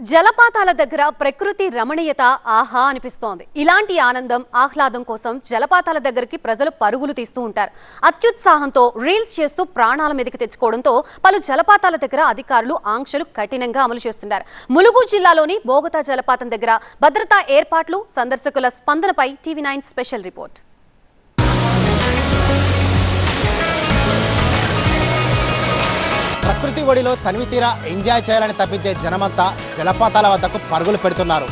జలపాతాల దగ్గర ప్రకృతి రమణీయత ఆహా అనిపిస్తోంది. ఇలాంటి ఆనందం ఆహ్లాదం కోసం జలపాతాల దగ్గరికి ప్రజలు పరుగులు తీస్తూ ఉంటారు. అత్యుత్సాహంతో రీల్స్ చేస్తూ ప్రాణాల మీదకి తెచ్చుకోవడంతో పలు జలపాతాల దగ్గర అధికారులు ఆంక్షలు కఠినంగా అమలు చేస్తున్నారు. ములుగు జిల్లాలోని బోగతా జలపాతం దగ్గర భద్రతా ఏర్పాట్లు సందర్శకుల స్పందనపై టీవీ నైన్ స్పెషల్ రిపోర్ట్. ప్రకృతి ఒడిలో తనివి తీరా ఎంజాయ్ చేయాలని తప్పించే జనమంతా జలపాతాల వద్దకు పరుగులు పెడుతున్నారు.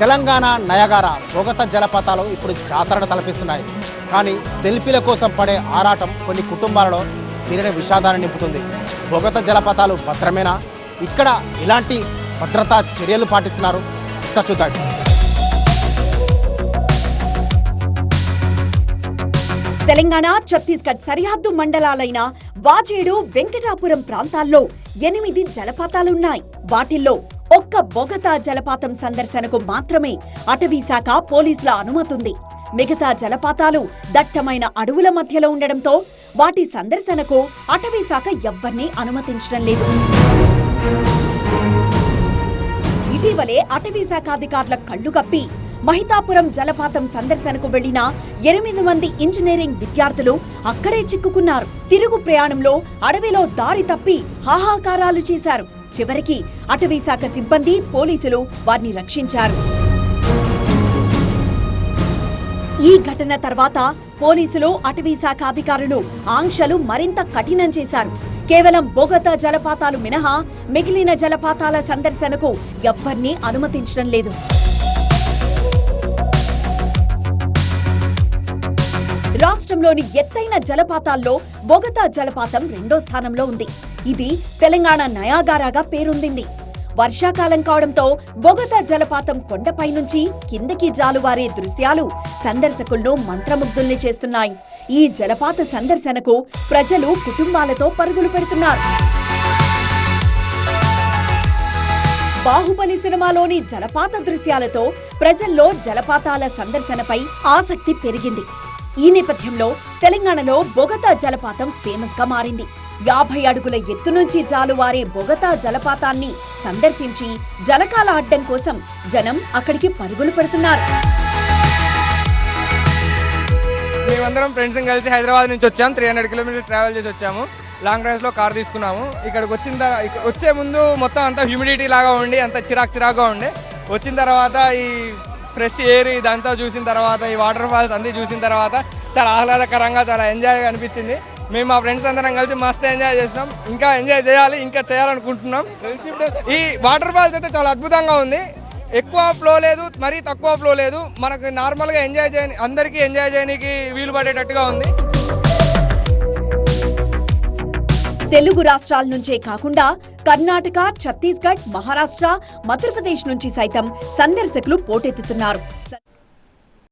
తెలంగాణ నయగార బొగత జలపాతాలు ఇప్పుడు జాతరను తలపిస్తున్నాయి. కానీ సెల్ఫీల కోసం పడే ఆరాటం కొన్ని కుటుంబాలలో తీరని విషాదాన్ని నింపుతుంది. బొగత జలపాతాలు భద్రమేనా? ఇక్కడ ఇలాంటి భద్రతా చర్యలు పాటిస్తున్నారు? ఒకసారి చూద్దాం. తెలంగాణ ఛత్తీస్గఢ్ సరిహద్దు మండలాలైన వాజేడు వెంకటాపురం ప్రాంతాల్లో ఎనిమిది జలపాతాలున్నాయి. వాటిల్లో ఒక్క బొగతా జలపాతం సందర్శనకు మాత్రమే అటవీ శాఖ పోలీసుల అనుమతుంది. మిగతా జలపాతాలు దట్టమైన అడవుల మధ్యలో ఉండడంతో వాటి సందర్శనకు అటవీ శాఖ ఎవ్వరినీ అనుమతించడం లేదు. ఇటీవలే అటవీ శాఖ అధికారుల కళ్ళు కప్పి మహితాపురం జలపాతం సందర్శనకు వెళ్ళిన ఎనిమిది మంది ఇంజనీరింగ్ విద్యార్థులు అక్కడే చిక్కుకున్నారు. తిరుగు ప్రయాణంలో అడవిలో దారి తప్పి హాహాకారాలు చేశారు. చివరికి అటవీశాఖ సిబ్బంది పోలీసులు వారిని రక్షించారు. ఈ ఘటన తర్వాత పోలీసులు అటవీశాఖ అధికారులు ఆంక్షలు మరింత కఠినం చేశారు. కేవలం బొగతా జలపాతాలు మినహా మిగిలిన జలపాతాల సందర్శనకు ఎవ్వరినీ అనుమతించడం లేదు. రాష్ట్రంలోని ఎత్తైన జలపాతాల్లో బొగతా జలపాతం రెండో స్థానంలో ఉంది. ఇది తెలంగాణ నయాగారాగా పేరొందింది. వర్షాకాలం కావడంతో బొగతా జలపాతం కొండపై నుంచి కిందకి జాలువారే దృశ్యాలు సందర్శకులను మంత్రముగ్ధుల్ని చేస్తున్నాయి. ఈ జలపాత సందర్శనకు ప్రజలు కుటుంబాలతో పరుగులు పెడుతున్నారు. బాహుబలి సినిమాలోని జలపాత దృశ్యాలతో ప్రజల్లో జలపాతాల సందర్శనపై ఆసక్తి పెరిగింది. ఈ నేపథ్యంలో తెలంగాణలో బొగతా జలపాతం ఫేమస్గా మారింది. యాభై అడుగుల ఎత్తు నుంచి జాలువారే బొగతా జలపాతాన్ని సందర్శించి జలకాల అడ్డం కోసం జనం అక్కడికి పరుగులు పెడుతున్నారు. మేమందరం ఫ్రెండ్స్ కలిసి హైదరాబాద్ నుంచి వచ్చాము త్రీ హండ్రెడ్ కిలోమీటర్ ట్రావెల్ చేసి వచ్చాము. లాంగ్ డ్రైవ్స్లో కార్ తీసుకున్నాము. ఇక్కడికి వచ్చిన తర్వాత వచ్చే ముందు మొత్తం అంతా హ్యూమిడిటీ లాగా ఉండి అంత చిరాకు చిరాకుగా ఉండే. వచ్చిన తర్వాత ఈ ఫ్రెష్ ఎయిర్ ఇదంతా చూసిన తర్వాత ఈ వాటర్ ఫాల్స్ అన్నీ చూసిన తర్వాత చాలా ఆహ్లాదకరంగా చాలా ఎంజాయ్ అనిపించింది. మేము మా ఫ్రెండ్స్ అందరం కలిసి మస్తు ఎంజాయ్ చేసినాం. ఇంకా ఎంజాయ్ చేయాలి ఇంకా చేయాలనుకుంటున్నాం. ఈ వాటర్ ఫాల్స్ అయితే చాలా అద్భుతంగా ఉంది. ఎక్కువ ఫ్లో లేదు మరీ తక్కువ ఫ్లో లేదు. మనకు నార్మల్గా ఎంజాయ్ చేయని అందరికీ ఎంజాయ్ చేయడానికి వీలు పడేటట్టుగా ఉంది. తెలుగు రాష్ట్రాల నుంచే కాకుండా కర్ణాటక ఛత్తీస్గఢ్ మహారాష్ట్ర మధ్యప్రదేశ్ నుంచి సైతం సందర్శకులు పోటెత్తుతున్నారు.